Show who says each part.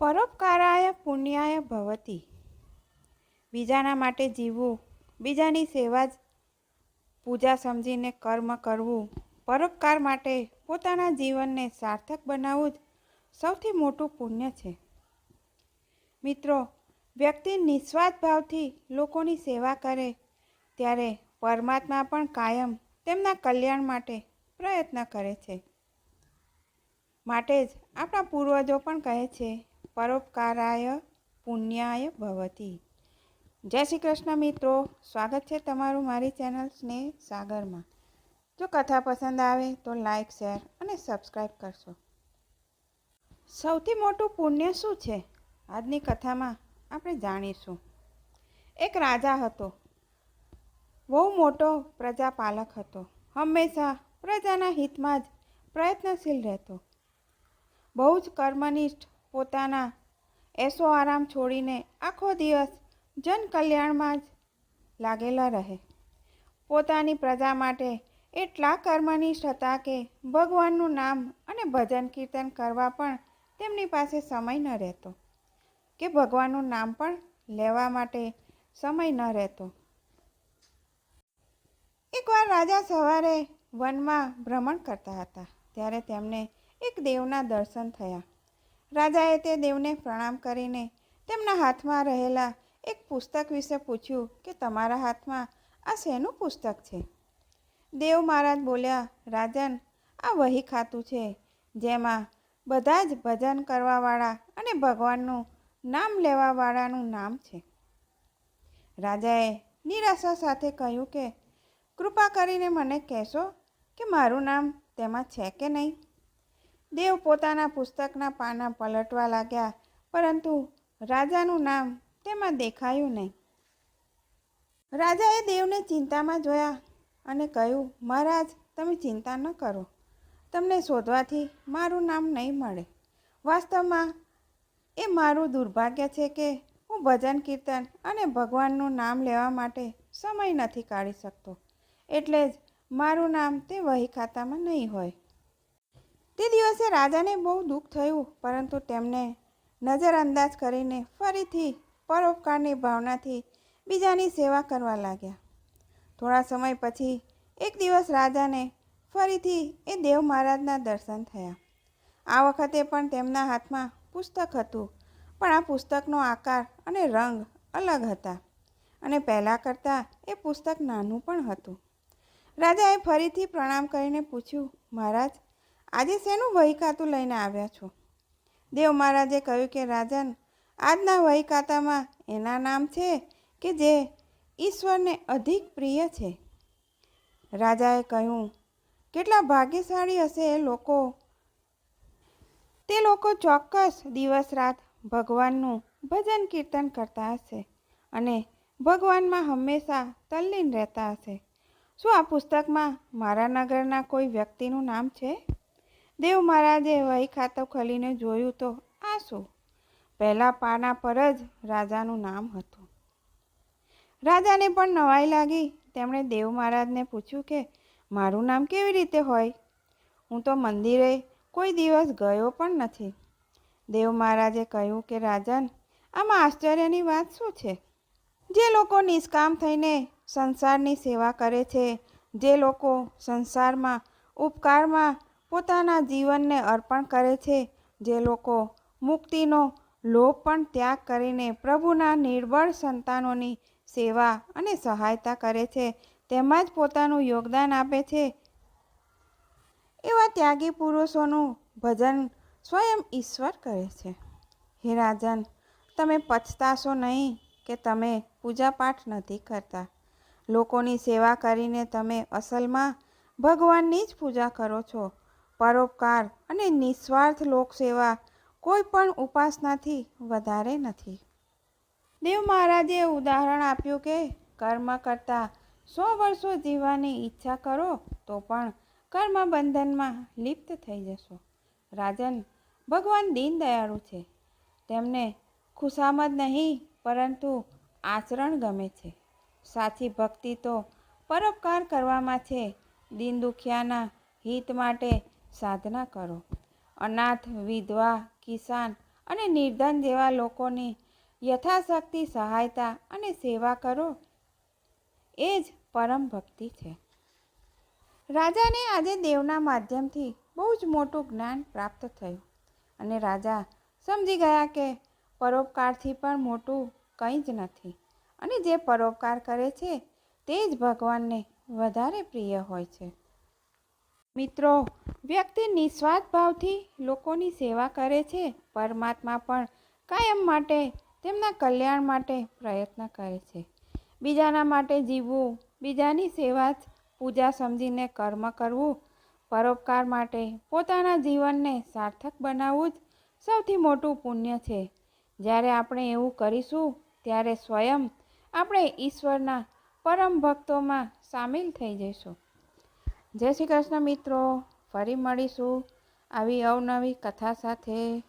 Speaker 1: પરોપકારાય પુણ્યાય ભવતી. બીજાના માટે જીવવું, બીજાની સેવા જ પૂજા સમજીને કર્મ કરવું, પરોપકાર માટે પોતાના જીવનને સાર્થક બનાવવું જ સૌથી મોટું પુણ્ય છે. મિત્રો, વ્યક્તિ નિસ્વાર્થ ભાવથી લોકોની સેવા કરે, ત્યારે પરમાત્મા પણ કાયમ તેમના કલ્યાણ માટે પ્રયત્ન કરે છે. માટે જ આપણા પૂર્વજો પણ કહે છે પરોપકારાય પુણ્યાય ભવતી. જય શ્રી કૃષ્ણ મિત્રો, સ્વાગત છે તમારું મારી ચેનલ સ્નેહ સાગરમાં. જો કથા પસંદ આવે તો લાઈક, શેર અને સબસ્ક્રાઈબ કરશો. સૌથી મોટું પુણ્ય શું છે? આજની કથામાં આપણે જાણીશું. એક રાજા હતો. બહુ મોટો પ્રજાપાલક હતો. હંમેશા પ્રજાના હિતમાં જ પ્રયત્નશીલ રહેતો. બહુ જ કર્મનિષ્ઠ પોતાના એસો આરામ છોડીને આખો દિવસ જન કલ્યાણમાં જ લાગેલા રહે. પોતાની પ્રજા માટે એટલા કર્મનિષ્ઠ હતા કે ભગવાનનું નામ અને ભજન કીર્તન કરવા પણ તેમની પાસે સમય ન રહેતો કે ભગવાનનું નામ પણ લેવા માટે સમય ન રહેતો. એકવાર રાજા સવારે વનમાં ભ્રમણ કરતા હતા, ત્યારે તેમને એક દેવના દર્શન થયા. રાજાએ તે દેવને પ્રણામ કરીને તેમના હાથમાં રહેલા એક પુસ્તક વિશે પૂછ્યું કે, તમારા હાથમાં આ શેનું પુસ્તક છે? દેવ મહારાજ બોલ્યા, રાજન, આ વહી ખાતું છે, જેમાં બધા જ ભજન કરવાવાળા અને ભગવાનનું નામ લેવાવાળાનું નામ છે. રાજાએ નિરાશા સાથે કહ્યું કે, કૃપા કરીને મને કહેશો કે મારું નામ તેમાં છે કે નહીં? દેવ પોતાના પુસ્તકના પાના પલટવા લાગ્યા, પરંતુ રાજાનું નામ તેમાં દેખાયું નહીં. રાજાએ દેવને ચિંતામાં જોયા અને કહ્યું, મહારાજ, તમે ચિંતા ન કરો. તમને શોધવાથી મારું નામ નહીં મળે. વાસ્તવમાં એ મારું દુર્ભાગ્ય છે કે હું ભજન કીર્તન અને ભગવાનનું નામ લેવા માટે સમય નથી કાઢી શકતો. એટલે જ મારું નામ તે વહી ખાતામાં નહીં હોય. તે દિવસે રાજાને બહુ દુઃખ થયું, પરંતુ તેમને નજરઅંદાજ કરીને ફરીથી પરોપકારની ભાવનાથી બીજાની સેવા કરવા લાગ્યા. થોડા સમય પછી એક દિવસ રાજાને ફરીથી એ દેવ મહારાજના દર્શન થયા. આ વખતે પણ તેમના હાથમાં પુસ્તક હતું, પણ આ પુસ્તકનો આકાર અને રંગ અલગ હતા અને પહેલાં કરતાં એ પુસ્તક નાનું પણ હતું. રાજાએ ફરીથી પ્રણામ કરીને પૂછ્યું, મહારાજ આજે શેનું વહી ખાતું લઈને આવ્યા છો? દેવ મહારાજે કહ્યું કે, રાજન, આજના વહી ખાતામાં એના નામ છે કે જે ઈશ્વરને અધિક પ્રિય છે. રાજાએ કહ્યું, કેટલા ભાગ્યશાળી હશે એ લોકો. તે લોકો ચોક્કસ દિવસ રાત ભગવાનનું ભજન કીર્તન કરતા હશે અને ભગવાનમાં હંમેશા તલ્લીન રહેતા હશે. શું આ પુસ્તકમાં મારા નગરના કોઈ વ્યક્તિનું નામ છે? દેવ મહારાજે વહી ખાતો ખોલીને જોયું તો આ શું પહેલાં પાના પર જ રાજાનું નામ હતું. રાજાને પણ નવાઈ લાગી. તેમણે દેવ મહારાજને પૂછ્યું કે, મારું નામ કેવી રીતે હોય? હું તો મંદિરે કોઈ દિવસ ગયો પણ નથી. દેવ મહારાજે કહ્યું કે, રાજન, આમાં આશ્ચર્યની વાત શું છે? જે લોકો નિષ્કામ થઈને સંસારની સેવા કરે છે, જે લોકો સંસારમાં ઉપકારમાં પોતાના જીવનને અર્પણ કરે છે, જે લોકો મુક્તિનો લોભ પણ ત્યાગ કરીને પ્રભુના નિર્બળ સંતાનોની સેવા અને સહાયતા કરે છે, તેમાં જ પોતાનું યોગદાન આપે છે. એવા ત્યાગી પુરુષોનું ભજન સ્વયં ઈશ્વર કરે છે. હે રાજન, તમે પછતાશો નહીં કે તમે પૂજાપાઠ નથી કરતા. લોકોની સેવા કરીને તમે અસલમાં ભગવાનની જ પૂજા કરો છો. પરોપકાર અને નિસ્વાર્થ લોકસેવા કોઈ પણ ઉપાસનાથી વધારે નથી. દેવ મહારાજે ઉદાહરણ આપ્યું કે, કર્મ કરતાં સો વર્ષો જીવવાની ઈચ્છા કરો તો પણ કર્મ બંધનમાં લિપ્ત થઈ જશો. રાજન, ભગવાન દીનદયાળુ છે. તેમને ખુશામદ નહીં, પરંતુ આચરણ ગમે છે. સાચી ભક્તિ તો પરોપકાર કરવામાં છે. દીન દુખિયાના હિત માટે સાધના કરો. અનાથ, વિધવા, કિસાન અને નિર્ધન જેવા લોકોની યથાશક્તિ, સહાયતા અને સેવા કરો. એ જ પરમ ભક્તિ છે. રાજાને આજે દેવના માધ્યમથી બહુ જ મોટું જ્ઞાન પ્રાપ્ત થયું અને રાજા સમજી ગયા કે પરોપકારથી પણ મોટું કંઈ જ નથી અને જે પરોપકાર કરે છે તે જ ભગવાનને વધારે પ્રિય હોય છે. મિત્રો, વ્યક્તિ નિસ્વાર્થ ભાવથી લોકોની સેવા કરે છે, પરમાત્મા પણ કાયમ માટે તેમના કલ્યાણ માટે પ્રયત્ન કરે છે. બીજાના માટે જીવવું, બીજાની સેવા જ પૂજા સમજીને કર્મ કરવું, પરોપકાર માટે પોતાના જીવનને સાર્થક બનાવવું જ સૌથી મોટું પુણ્ય છે. જ્યારે આપણે એવું કરીશું, ત્યારે સ્વયં આપણે ઈશ્વરના પરમ ભક્તોમાં સામેલ થઈ જઈશું. જય શ્રી કૃષ્ણ મિત્રો. ફરી મળીશું આવી અવનવી કથા સાથે.